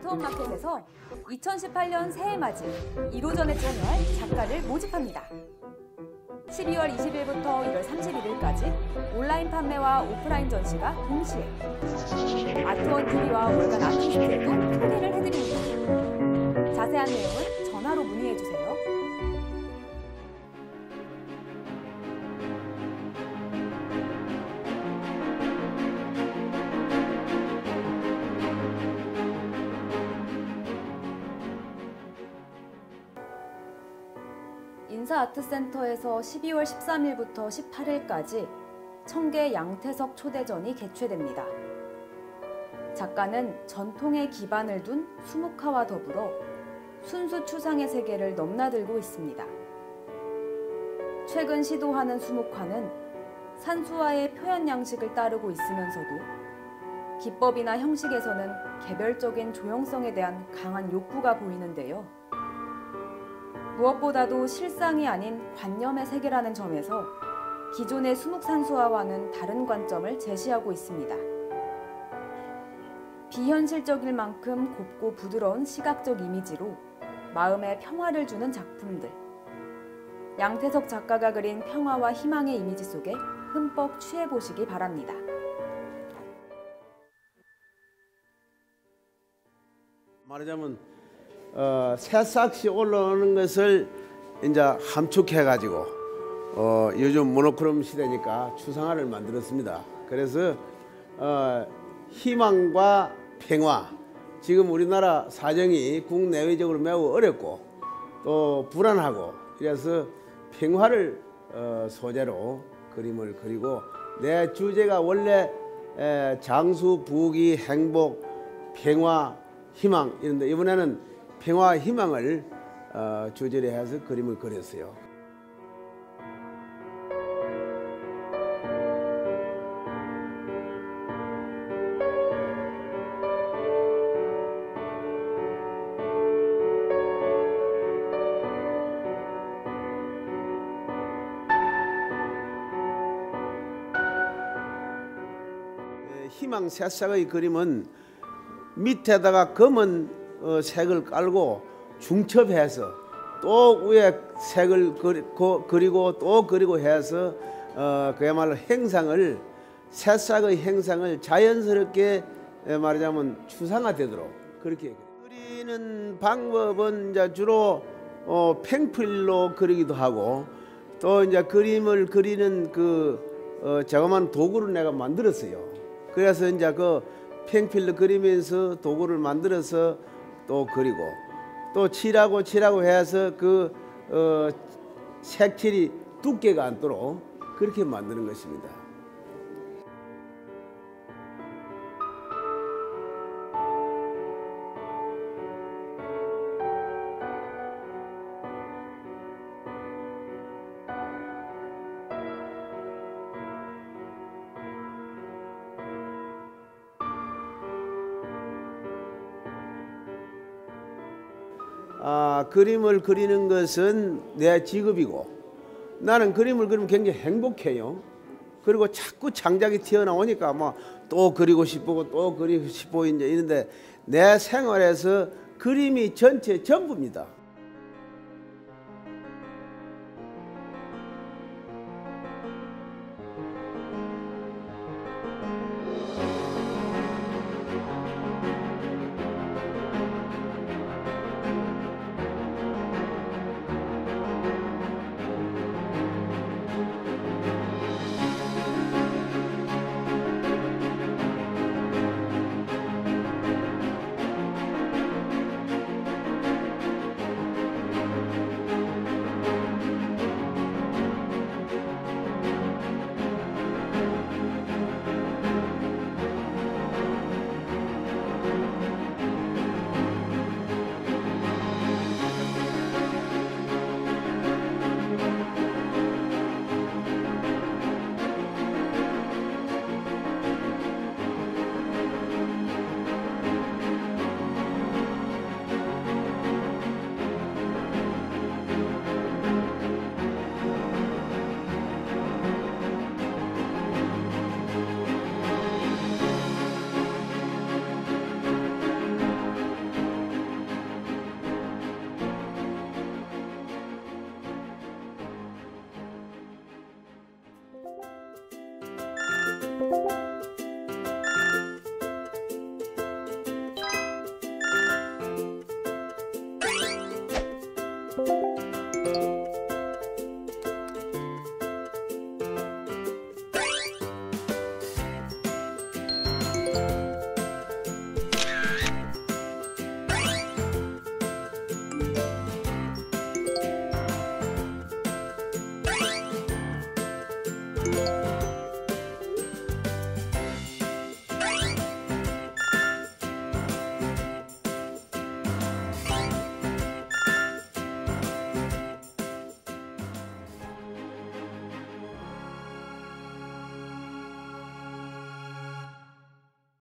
아트원 마켓에서 2018년 새해 맞이 1호전에 참여할 작가를 모집합니다. 12월 20일부터 1월 31일까지 온라인 판매와 오프라인 전시가 동시에 아트원 TV와 월간 아티스트에도 소개를 해드립니다. 자세한 내용은 전화로 문의해주세요. 인사아트센터에서 12월 13일부터 18일까지 청계 양태석 초대전이 개최됩니다. 작가는 전통의 기반을 둔 수묵화와 더불어 순수 추상의 세계를 넘나들고 있습니다. 최근 시도하는 수묵화는 산수화의 표현 양식을 따르고 있으면서도 기법이나 형식에서는 개별적인 조형성에 대한 강한 욕구가 보이는데요. 무엇보다도 실상이 아닌 관념의 세계라는 점에서 기존의 수묵산수화와는 다른 관점을 제시하고 있습니다. 비현실적일 만큼 곱고 부드러운 시각적 이미지로 마음에 평화를 주는 작품들. 양태석 작가가 그린 평화와 희망의 이미지 속에 흠뻑 취해 보시기 바랍니다. 말하자면 어, 새싹시 올라오는 것을 이제 함축해 가지고 어, 요즘 모노크롬 시대니까 추상화를 만들었습니다. 그래서 어, 희망과 평화 지금 우리나라 사정이 국내외적으로 매우 어렵고 또 불안하고 그래서 평화를 어, 소재로 그림을 그리고 내 주제가 원래 에, 장수 부귀 행복 평화 희망 이런데 이번에는 평화 희망을 어, 주제로 해서 그림을 그렸어요. 희망 새싹의 그림은 밑에다가 검은 어, 색을 깔고 중첩해서 또 위에 색을 그리, 고, 그리고 또 그리고 해서 어, 그야말로 행상을 새싹의 행상을 자연스럽게 말하자면 추상화되도록 그렇게 그리는 방법은 이제 주로 어, 팽필로 그리기도 하고 또 이제 그림을 그리는 그 어, 자그마한 도구를 내가 만들었어요. 그래서 이제 그 팽필로 그리면서 도구를 만들어서 또 그리고 또 칠하고 칠하고 해서 그 어, 색칠이 두께가 않도록 그렇게 만드는 것입니다. 아, 그림을 그리는 것은 내 직업이고 나는 그림을 그리면 굉장히 행복해요. 그리고 자꾸 창작이 튀어나오니까 뭐 또 그리고 싶고 또 그리고 싶고 이제 이런데 내 생활에서 그림이 전체 전부입니다.